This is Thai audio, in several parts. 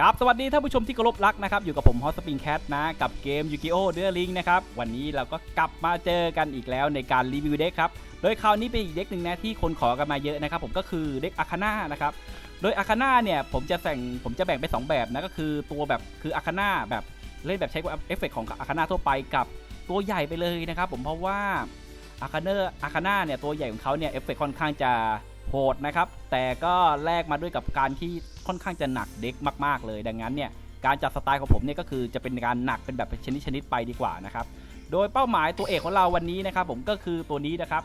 ครับสวัสดีท่านผู้ชมที่เคารพรักนะครับ อยู่กับผมฮอสปิงแคทนะกับเกมยูกิโอเดอร์ลิงนะครับ วันนี้เราก็กลับมาเจอกันอีกแล้วในการรีวิวเด็กครับ โดยคราวนี้เป็นอีกเด็กหนึ่งนะที่คนขอกันมาเยอะนะครับ ผมก็คือเด็กอาคาน่านะครับ โดยอาคาน่าเนี่ยผมจะแบ่งผมจะแบ่งเป็นสองแบบนะก็คือตัวแบบคืออาคาน่าแบบเล่นแบบใช้เอฟเฟกของอาคาน่าทั่วไปกับตัวใหญ่ไปเลยนะครับ ผมเพราะว่าอาคาเนอร์อาคาน่าเนี่ยตัวใหญ่ของเขาเนี่ยเอฟเฟกค่อนข้างจะ โหดนะครับ แต่ก็แลกมาด้วยกับการที่ค่อนข้างจะหนักเด็กมาก ๆ เลย ดังนั้นเนี่ยการจัดสไตล์ของผมเนี่ยก็คือจะเป็นการหนักเป็นแบบชนิดชนิดไปดีกว่านะครับ โดยเป้าหมายตัวเอกของเราวันนี้นะครับ ผมก็คือตัวนี้นะครับ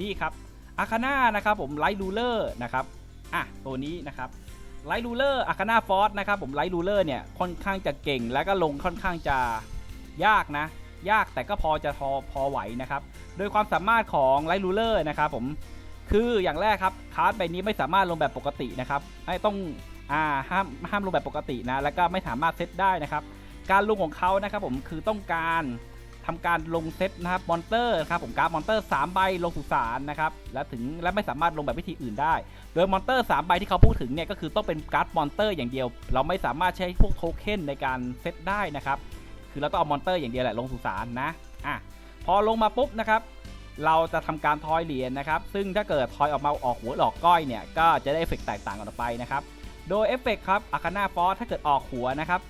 นี่ครับอาคาน่านะครับผมไลท์รูเลอร์นะครับอะตัวนี้นะครับไลท์รูเลอร์อาคาน่าฟอสนะครับผมไลท์รูเลอร์เนี่ยค่อนข้างจะเก่ง แล้วก็ลงค่อนข้างจะยากนะ ยากแต่ก็พอจะพอพอไหวนะครับ โดยความสามารถของไลท์รูเลอร์นะครับผม คืออย่างแรกครับคาร์ดใบนี้ไม่สามารถลงแบบปกตินะครับไม่ต้องอ่าห้ามห้ามลงแบบปกตินะแล้วก็ไม่สามารถเซตได้นะครับ การลงของเขานะครับผมคือต้องการทำการลงเซตนะครับมอนเตอร์ครับผมการ์ดมอนเตอร์3ใบลงสุสานนะครับและถึงและไม่สามารถลงแบบวิธีอื่นได้ โดยมอนเตอร์3ใบที่เขาพูดถึงเนี่ยก็คือต้องเป็นการ์ดมอนเตอร์อย่างเดียว เราไม่สามารถใช้พวกโทเค็นในการเซตได้นะครับคือเราต้องเอามอนเตอร์อย่างเดียวแหละลงสุสานนะอะพอลงมาปุ๊บนะครับ เราจะทำการทอยเหรียญนะครับ ซึ่งถ้าเกิดทอยออกมาออกหัวหลอกก้อยเนี่ย ก็จะได้เอฟเฟกต์แตกต่างกันออกไปนะครับ โดยเอฟเฟกต์ครับอาคาน่าฟอสถ้าเกิดออกหัวนะครับ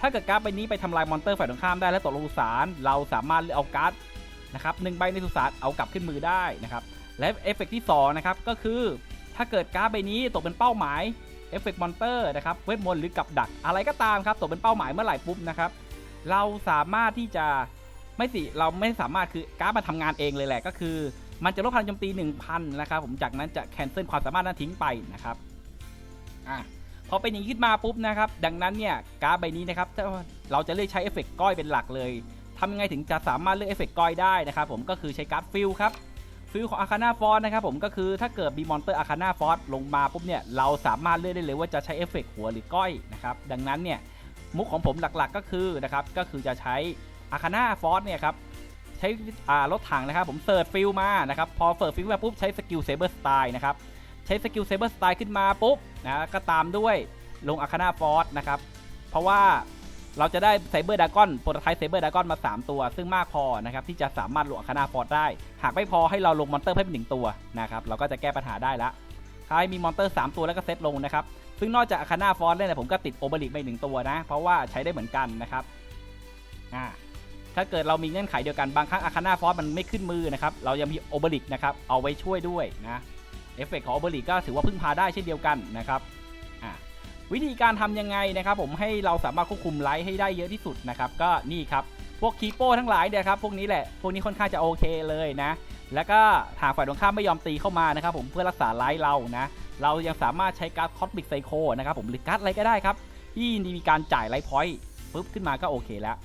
ถ้าเกิดการ์ดใบนี้ไปทำลายมอนเตอร์ฝ่ายตรงข้ามได้และตกลงสุสาน เราสามารถเลือกเอาการ์ดนะครับหนึ่งใบในสุสานเอากลับขึ้นมือได้นะครับ และเอฟเฟกต์ที่2นะครับก็คือถ้าเกิดการ์ดใบนี้ตกเป็นเป้าหมายเอฟเฟกต์มอนเตอร์นะครับเวทมนต์หรือกับดักอะไรก็ตามครับตกเป็นเป้าหมายเมื่อไหร่ปุ๊บนะครับเราสามารถที่จะ ไม่สิเราไม่สามารถคือการ์ดมาทำงานเองเลยแหละก็คือ มันจะลดพลังโจมตี 1000 นะครับผมจากนั้นจะแคนเซิลความสามารถนั้นทิ้งไปนะครับอะพอเป็นอย่างนี้ขึ้นมาปุ๊บนะครับดังนั้นเนี่ยการ์ดใบนี้นะครับเราจะเลือกใช้เอฟเฟกต์ก้อยเป็นหลักเลยทำยังไงถึงจะสามารถเลือกเอฟเฟกต์ก้อยได้นะครับผมก็คือใช้การ์ดฟิลครับฟิลของอาคาน่าฟอสนะครับผมก็คือถ้าเกิดมีมอนเตอร์อาคาน่าฟอสลงมาปุ๊บเนี่ยเราสามารถเลือกได้เลยว่าจะใช้เอฟเฟกต์หัวหรือก้อยนะครับดังนั้นเนี่ยมุกของผมหลักๆก็คือนะครับก็คือจะใช้ อาคาน่าฟอสเนี่ยครับใช้อ่ารถถังนะครับผมเสิร์ชฟิลมานะครับพอเสิร์ชฟิลมาปุ๊บใช้สกิลเซเบอร์สไตล์นะครับใช้สกิลเซเบอร์สไตล์ขึ้นมาปุ๊บนะก็ตามด้วยลงอาคาน่าฟอร์นะครับเพราะว่าเราจะได้ไซเบอร์ดากอนโปรโตไทป์ไซเบอร์ดากอนมา 3 ตัว ซึ่งมากพอนะครับที่จะสามารถลงอาคาน่าฟอร์ได้ หากไม่พอให้เราลงมอนเตอร์เพิ่มหนึ่งตัวนะครับเราก็จะแก้ปัญหาได้ละถ้าให้มีมอนเตอร์ 3 ตัวแล้วก็เซตลงนะครับ ซึ่งนอกจากอาคาน่าฟอร์เล่นเนี่ยผมก็ติดโอเบริกไปหนึ่งตัวนะ เพราะว่าใช้ได้เหมือนกันนะครับอ่า ถ้าเกิดเรามีเงื่อนไขเดียวกันบางครั้งอาคาน่าฟอสมันไม่ขึ้นมือนะครับ เรายังมีโอเบริกนะครับ เอาไว้ช่วยด้วยนะเอฟเฟกของโอเบริกก็ถือว่าพึ่งพาได้เช่นเดียวกันนะครับวิธีการทำยังไงนะครับ ผมให้เราสามารถควบคุมไลท์ให้ได้เยอะที่สุดนะครับ ก็นี่ครับพวกคีโป้ทั้งหลายเนี่ยครับพวกนี้แหละพวกนี้ค่อนข้างจะโอเคเลยนะ แล้วก็หากฝ่ายตรงข้ามไม่ยอมตีเข้ามานะครับ ผมเพื่อรักษาไลท์เรานะ เรายังสามารถใช้การ์ดคอสมิกไซโคนะครับผมหรือการ์ดอะไรก็ได้ครับที่มีการจ่ายไลท์พอยต์ปุ๊บขึ้นมาก็โอเคแล้ว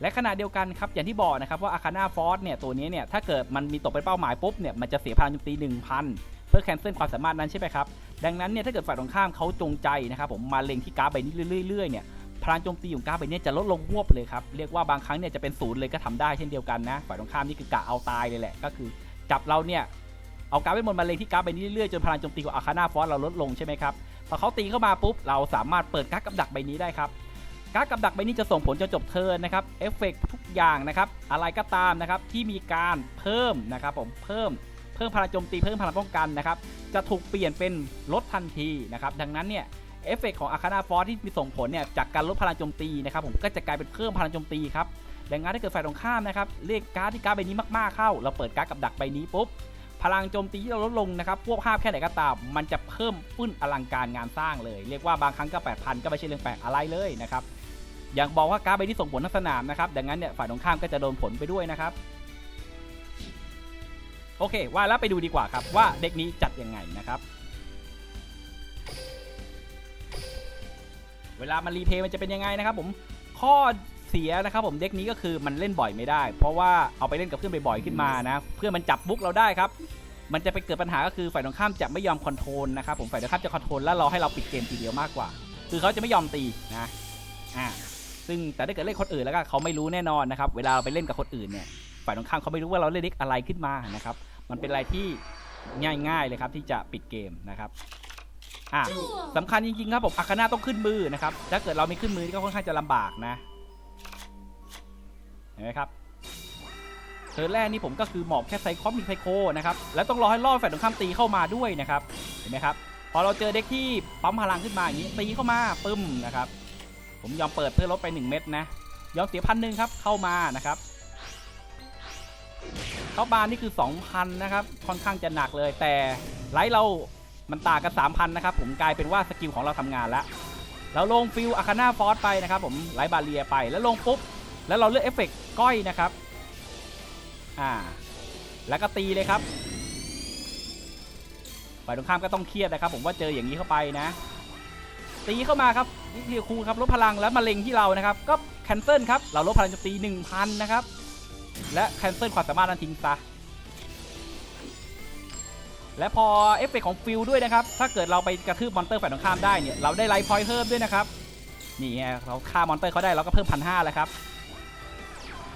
และขณะเดียวกันครับอย่างที่บอกนะครับว่าอาคาน่าฟอสเนี่ยตัวนี้เนี่ยถ้าเกิดมันมีตกเป็นเป้าหมายปุ๊บเนี่ยมันจะเสียพลังโจมตี 1000 เพื่อแคนเซิลความสามารถนั้นใช่ไหมครับดังนั้นเนี่ยถ้าเกิดฝ่ายตรงข้ามเขาจงใจนะครับผมมาเล็งที่การ์ดใบนี้เรื่อยๆเนี่ยพลังโจมตีของการ์ดใบนี้จะลดลงวบเลยครับเรียกว่าบางครั้งเนี่ยจะเป็นศูนย์เลยก็ทำได้เช่นเดียวกันนะฝ่ายตรงข้ามนี่คือกะเอาตายเลยแหละ ก็คือจับเราเนี่ยเอาการ์ดเวทมนต์มาเล็งที่การ์ดใบนี้เรื่อยๆจนพลังโจมตีของอาคาน่าฟอสเราลดลงใช่ไหมครับพอเขาตีเข้ามาปุ๊บเราสามารถเปิดการ์ดกับดักใบนี้ได้ครับ การ์ดกับดักใบนี้จะส่งผลจนจบเทิร์นนะครับเอฟเฟกทุกอย่างนะครับอะไรก็ตามนะครับที่มีการเพิ่มนะครับผมเพิ่มเพิ่มพลังโจมตีเพิ่มพลังป้องกันนะครับจะถูกเปลี่ยนเป็นลดทันทีนะครับดังนั้นเนี่ยเอฟเฟกของอาคานาฟอร์ที่มีส่งผลเนี่ยจากการลดพลังโจมตีนะครับผมก็จะกลายเป็นเพิ่มพลังโจมตีครับดังนั้นถ้าเกิดฝ่ายตรงข้ามนะครับเรียกการ์ดที่การ์ดใบนี้มากๆเข้า เราเปิดการ์ดกับดักใบนี้ปุ๊บพลังโจมตีที่เราลดลงนะครับ พวกภาพแค่ไหนก็ตาม มันจะเพิ่มฟื้นอลังการงานสร้างเลย เรียกว่าบางครั้งก็ 8,000 ก็ไม่ใช่เรื่องแปลกอะไรเลยนะครับ อย่างบอกว่าการ์ดใบนี้ส่งผลทั้งสนามนะครับ ดังนั้นเนี่ยฝ่ายตรงข้ามก็จะโดนผลไปด้วยนะครับ โอเค ว่าแล้วไปดูดีกว่าครับว่าเด็กนี้จัดยังไงนะครับเวลามันรีเพย์มันจะเป็นยังไงนะครับผมข้อเสียนะครับผมเด็กนี้ก็คือมันเล่นบ่อยไม่ได้ เพราะว่าเอาไปเล่นกับเพื่อนบ่อยๆขึ้นมานะเพื่อนมันจับบุ๊กเราได้ครับมันจะไปเกิดปัญหาก็คือฝ่ายตรงข้ามจะไม่ยอมคอนโทรลนะครับผมฝ่ายตรงข้ามจะคอนโทรลแล้วรอให้เราปิดเกมทีเดียวมากกว่า คือเขาจะไม่ยอมตีนะอ่า ซึ่งแต่ถ้าเกิดเล่นคนอื่นแล้วก็เขาไม่รู้แน่นอนนะครับ เวลาเราไปเล่นกับคนอื่นเนี่ยฝ่ายตรงข้ามเขาไม่รู้ว่าเราเล่นเด็กอะไรขึ้นมานะครับ มันเป็นอะไรที่ง่ายๆเลยครับที่จะปิดเกมนะครับอะสำคัญจริงๆครับผมอาคาน่าต้องขึ้นมือนะครับ ถ้าเกิดเราไม่ขึ้นมือนี่ก็ค่อนข้างจะลำบากนะเห็นไหมครับเทิร์นแรกนี่ผมก็คือหมอบแค่ไซคอมมีไซโคนะครับแล้วต้องรอให้ล่อแฟนตรงข้ามตีเข้ามาด้วยนะครับเห็นไหมครับพอเราเจอเด็กที่ปั๊มพลังขึ้นมาอย่างนี้ตีเข้ามาปึ้มนะครับ ผมยอมเปิดเพื่อลดไป 1 เม็ดนะ ยอมเสียพันหนึ่งครับ เข้ามานะครับ เข้ามานี่คือ 2,000 นะครับ ค่อนข้างจะหนักเลย แต่ไลท์เรา มันต่างกัน 3,000 นะครับ ผมกลายเป็นว่าสกิลของเราทำงานแล้ว เราลงฟิลอาคาน่าฟอสไปนะครับ ผมไลท์บาเรียไป แล้วลงปุ๊บ แล้วเราเลือกเอฟเฟกต์ก้อยนะครับ อ่า แล้วก็ตีเลยครับฝ่ายตรงข้ามก็ต้องเครียดนะครับ ผมว่าเจออย่างนี้เข้าไปนะ ตีเข้ามาครับนิเทียคูครับลดพลังแล้วมาเล็งที่เรานะครับ ก็แคนเซิลครับเราลดพลังโจมตี1,000นะครับและแคนเซิลความสามารถนั้นทิ้งซะและพอเอฟเฟกต์ของฟิลด้วยนะครับ ถ้าเกิดเราไปกระทืบมอนเตอร์ฝ่ายตรงข้ามได้เนี่ย เราได้ไลฟ์พอยต์เพิ่มด้วยนะครับ นี่ไงเราฆ่ามอนเตอร์เขาได้เราก็เพิ่มพันห้าแล้วครับ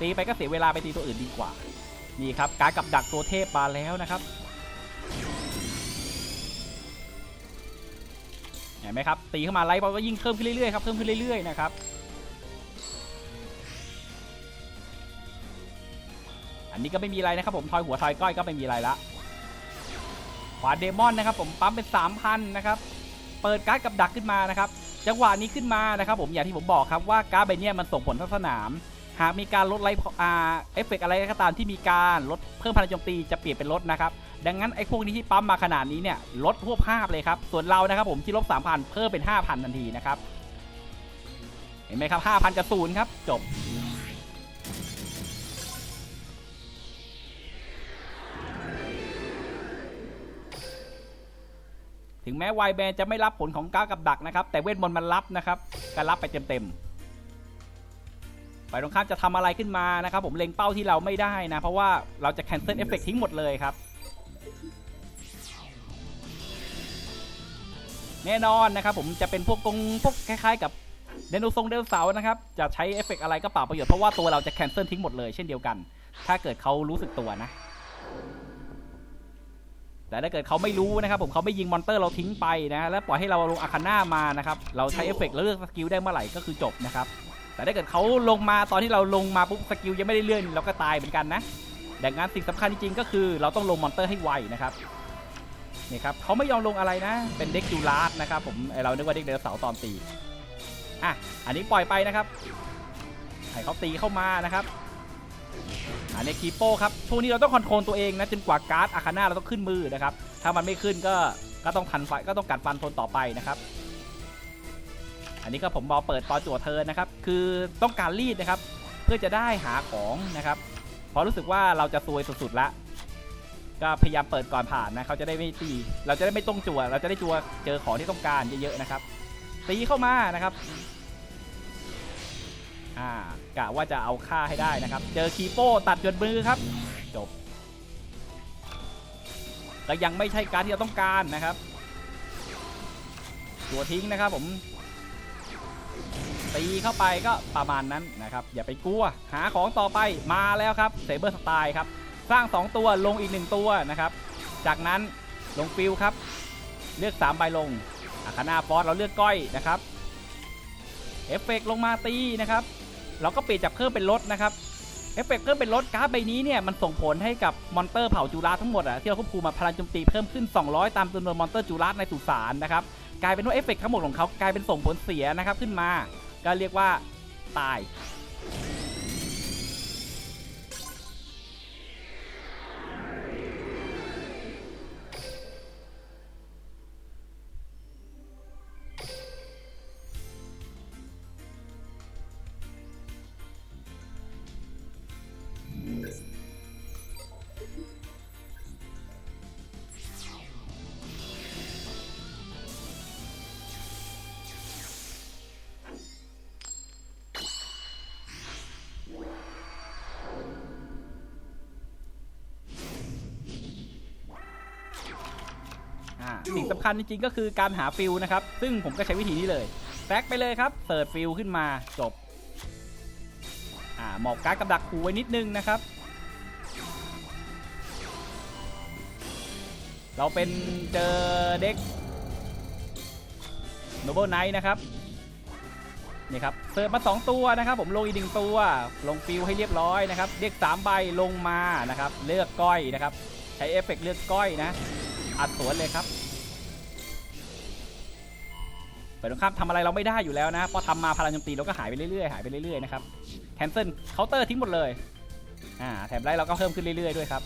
ตีไปก็เสียเวลาไปตีตัวอื่นดีกว่า นี่ครับ การกับดักตัวเทพมาแล้วนะครับ เห็นไหมครับตีเข้ามาไลฟ์บอลก็ยิ่งเพิ่มขึ้นเรื่อยๆครับเพิ่มขึ้นเรื่อยๆนะครับอันนี้ก็ไม่มีอะไรนะครับผมทอยหัวทอยก้อยก็ไม่มีอะไรละขวาเดมอนนะครับผมปั๊มเป็น 3,000นะครับเปิดการ์ดกับดักขึ้นมานะครับจังหวะนี้ขึ้นมานะครับผมอย่างที่ผมบอกครับว่าการ์ดใบเนี้มันส่งผลทั้งสนาม หากมีการลดไลฟ์เอฟเฟกอะไรก็ตามที่มีการลดเพิ่มพลังโจมตีจะเปลี่ยนเป็นลดนะครับ ดังนั้นไอ้พวกนี้ที่ปั๊มมาขนาดนี้เนี่ยลดทั่วภาพเลยครับ ส่วนเรานะครับผมที่ลบ3,000เพิ่มเป็น5,000ทันทีนะครับ เห็นไหมครับ5,000กับศูนย์ครับ จบ ถึงแม้ไวแบนจะไม่รับผลของก้าวกับดักนะครับ แต่เวทมนต์มันรับนะครับการรับไปเต็มๆ ฝ่ายตรงข้ามจะทำอะไรขึ้นมานะครับ ผมเล็งเป้าที่เราไม่ได้นะ เพราะว่าเราจะ cancel effect ทิ้งหมดเลยครับ แน่นอนนะครับผมจะเป็นพวกกงพวกคล้ายๆ กับเดโนทรงเดลเสาร์นะครับ จะใช้เอฟเฟกต์อะไรก็เปล่าประโยชน์เพราะว่าตัวเราจะ cancel ทิ้งหมดเลยเช่นเดียวกัน ถ้าเกิดเขารู้สึกตัวนะ แต่ถ้าเกิดเขาไม่รู้นะครับ ผมเขาไม่ยิงมอนเตอร์เราทิ้งไปนะ แล้วปล่อยให้เราลงอาคาน่ามานะครับ เราใช้เอฟเฟกต์แล้วเลือกสกิลได้เมื่อไหร่ก็คือจบนะครับ แต่ถ้าเกิดเขาลงมาตอนที่เราลงมาปุ๊บสกิลยังไม่ได้เลื่อนเราก็ตายเหมือนกันนะดังนั้นสิ่งสำคัญจริงๆก็คือ เราต้องลงมอนเตอร์ให้ไวนะครับนี่ครับเขาไม่ยอมลงอะไรนะ เป็นเด็กจูลาร์ดนะครับผมเรานึกว่าเด็กเดลเสาตอนตีอะอันนี้ปล่อยไปนะครับให้เขาตีเข้ามานะครับอันนี้คีโป้ครับช่วงนี้เราต้องคอนโทรลตัวเองนะจนกว่าการ์ดอาคาน่าเราต้องขึ้นมือนะครับถ้ามันไม่ขึ้นก็ก็ต้องทันไฟก็ต้องกัดฟันทนต่อไปนะครับ อันนี้ก็ผมบอเปิดตอนจั่วเทินนะครับ คือต้องการรีดนะครับ เพื่อจะได้หาของนะครับเพราะรู้สึกว่าเราจะซวยสุดๆละ ก็พยายามเปิดก่อนผ่านนะเขาจะได้ไม่ตี เราจะได้ไม่ต้องจั่ว เราจะได้จั่วเจอของที่ต้องการเยอะๆนะครับ ตีเข้ามานะครับอ่ากะว่าจะเอาค่าให้ได้นะครับ เจอคีโป้ตัดจนมือครับ จบก็ยังไม่ใช่การที่เราต้องการนะครับ ตัวทิ้งนะครับผม ตีเข้าไปก็ประมาณนั้นนะครับอย่าไปกลัว หาของต่อไปมาแล้วครับเซเบอร์สไตล์ครับสร้าง 2 ตัวลงอีก 1 ตัวนะครับ จากนั้นลงฟิลครับ เลือก 3 ใบลงอาคานาฟอสเราเลือกก้อยนะครับเอฟเฟกต์ลงมาตีนะครับ เราก็เปลี่ยนจากเพิ่มเป็นลดนะครับเอฟเฟกต์เพิ่มเป็นลดการ์ดใบนี้เนี่ยมันส่งผลให้กับมอนเตอร์เผ่าจูราทั้งหมดอะที่เราควบคุมมาพลังโจมตีเพิ่มขึ้น 200 ตามจำนวนมอนเตอร์จูราในสุสานนะครับ กลายเป็นว่าเอฟเฟกต์ทั้งหมดของเขากลายเป็นส่งผลเสียนะครับขึ้นมาก็เรียกว่าตาย สิ่งสำคัญจริงๆก็คือการหาฟิลนะครับ ซึ่งผมก็ใช้วิธีนี้เลยแซกไปเลยครับเสิร์ชฟิลขึ้นมาจบอ่าหมอบการ์ดกับดักคูไว้นิดนึงนะครับ เราเป็นเจอเด็กโนเบิลไนท์นะครับนี่ครับเสิร์ฟมา 2 ตัวนะครับ ผมลงอีกหนึ่งตัว ลงฟิวให้เรียบร้อยนะครับเรียก3ใบลงมานะครับ เลือกก้อยนะครับ ใช้เอฟเฟกต์เลือกก้อยนะ อัดสวนเลยครับ ฝ่ายตรงข้ามทำอะไรเราไม่ได้อยู่แล้วนะพอทำมาพลังโจมตีเราก็หายไปเรื่อยๆหายไปเรื่อยๆนะครับแคนเซิลเคาน์เตอร์ทิ้งหมดเลยอ่าแถมไลท์เราก็เพิ่มขึ้นเรื่อยๆด้วยครับ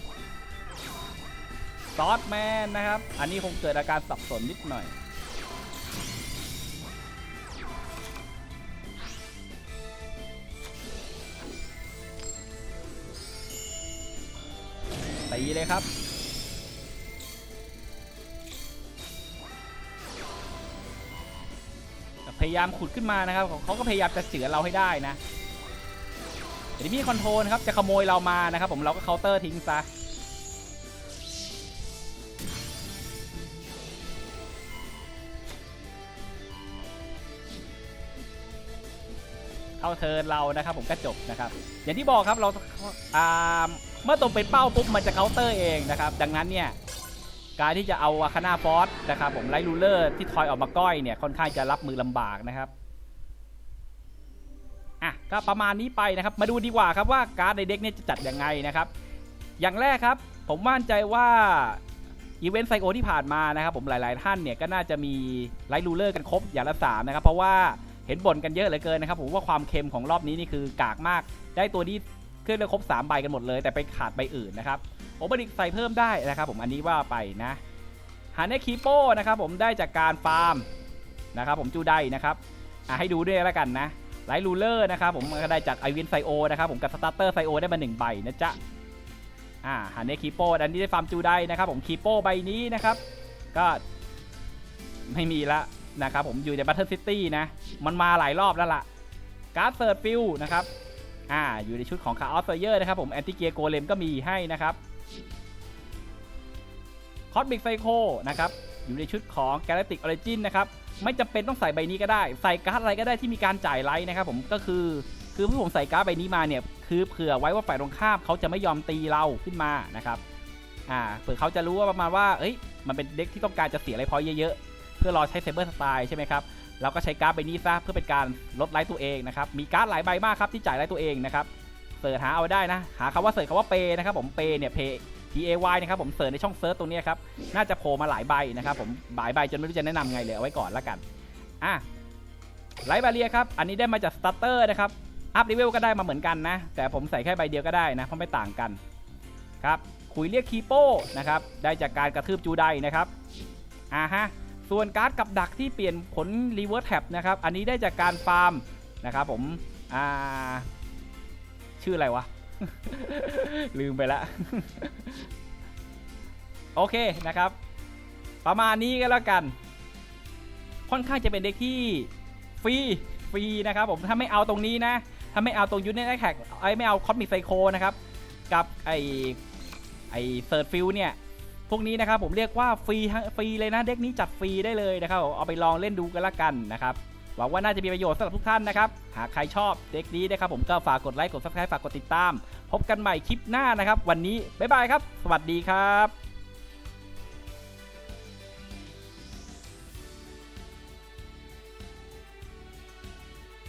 ซอสแมนนะครับ อันนี้คงเกิดอาการสับสนนิดหน่อยตีเลยครับ พยายามขุดขึ้นมานะครับเขาก็พยายามจะเสือเราให้ได้นะเดี๋ยวมีคอนโทรลนครับจะขโมยเรามานะครับ ผมเราก็เคาน์เตอร์ทิ้งซะเข้าเทิร์นเรานะครับ ผมก็จบนะครับ อย่างที่บอกครับเราอ่าเมื่อตรงเป็นเป้าปุ๊บมันจะเคาน์เตอร์เองนะครับ ดังนั้นเนี่ย การที่จะเอาอาคานาฟอสนะครับผมไลท์รูเลอร์ที่ทอยออกมาก้อยเนี่ยค่อนข้างจะรับมือลำบากนะครับอะก็ประมาณนี้ไปนะครับมาดูดีกว่าครับว่าการ์ดในเด็กเนี่ยจะจัดยังไงนะครับ อย่างแรกครับผมมั่นใจว่าอีเวนต์ไซโอที่ผ่านมานะครับผมหลาย ๆ ท่านเนี่ยก็น่าจะมีไลท์รูเลอร์กันครบอย่างละสามนะครับเพราะว่าเห็นบ่นกันเยอะเหลือเกินนะครับผมว่าความเค็มของรอบนี้นี่คือกากมาก ได้ตัวนี้ เครื่องได้ครบ3ใบกันหมดเลยแต่ไปขาดใบอื่นนะครับโอเบริกใส่เพิ่มได้นะครับผมอันนี้ว่าไปนะฮาเนคีโป้นะครับผมได้จากการฟาร์มนะครับผมจูได้นะครับอะให้ดูด้วยแล้วกันนะไลท์รูเลอร์นะครับผมก็ได้จากไอวินไซโอนะครับผมกับสตาร์เตอร์ไซโอได้มาหนึ่งใบนะจ๊ะอ่าฮาเนคีโป้อันนี้ได้ฟาร์มจูได้นะครับผมคีโป้ใบนี้นะครับก็ไม่มีละนะครับผมอยู่ในบัตเทิลซิตี้นะมันมาหลายรอบแล้วล่ะการ์ดเซิร์ฟฟิลนะครับ อ่าอยู่ในชุดของคาร์ออสเซเยอร์นะครับผมแอนติเกียโกเลมก็มีให้นะครับคอสบิกไซโคนะครับอยู่ในชุดของ Galactic Origin นะครับไม่จำเป็นต้องใส่ใบนี้ก็ได้ ใส่การ์ดอะไรก็ได้ที่มีการจ่ายไลท์นะครับผมก็คือคือผู้ผมใส่การ์ดใบนี้มาเนี่ยคือเผื่อไว้ว่าฝ่ายตรงข้ามเขาจะไม่ยอมตีเราขึ้นมานะครับอ่าเผื่อเขาจะรู้ว่าประมาณว่าเอ้ยมันเป็นเด็กที่ต้องการจะเสียอะไรพอเยอะ เพื่อรอใช้เซเบอร์สไตล์ใช่ไหมครับเราก็ใช้การ์ดใบนี้ซะเพื่อเป็นการลดไลท์ตัวเองนะครับมีการ์ดหลายใบมากครับที่จ่ายไลท์ตัวเองนะครับเสิร์ชหาเอาได้นะ หาคำว่าเสิร์ชคำว่าเปนะครับผมเปเนี่ยเพ P A Y นะครับผมเสิร์ชในช่องเซิร์ชตรงนี้ครับ น่าจะโผล่มาหลายใบนะครับผมหลายใบจนไม่รู้จะแนะนำไงเลยเอาไว้ก่อนละกัน อะไลท์บาเรียครับ อันนี้ได้มาจากสตาร์เตอร์นะครับ อัพเลเวลก็ได้มาเหมือนกันนะ แต่ผมใส่แค่ใบเดียวก็ได้นะเพราะไม่ต่างกัน ครับ คุยเรียกคีโป้นะครับ ได้จากการกระทืบจูไดนะครับ อ่าฮะ ส่วนการ์ดกับดักที่เปลี่ยนผลรีเวิร์สแท็บนะครับ อันนี้ได้จากการฟาร์มนะครับผมอ่าชื่ออะไรวะ ลืมไปละโอเคนะครับ ประมาณนี้ก็แล้วกัน ค่อนข้างจะเป็นเด็กที่ฟรีฟรีนะครับผมถ้าไม่เอาตรงนี้นะ ถ้าไม่เอาตรงยูนิตแท็กไอ้ไม่เอาคอสมิกไซโคนะครับ กับไอไอเซิร์ฟฟิลเนี่ย พวกนี้นะครับผมเรียกว่าฟรีทั้งฟรีเลยนะเด็กนี้จัดฟรีได้เลยนะครับเอาไปลองเล่นดูกันละกันนะครับหวังว่าน่าจะมีประโยชน์สำหรับทุกท่านนะครับ หากใครชอบเด็กนี้นะครับผมก็ฝากกดไลค์กด subscribe ฝากกดติดตาม พบกันใหม่คลิปหน้านะครับ วันนี้ บ๊ายบายครับ สวัสดีครับ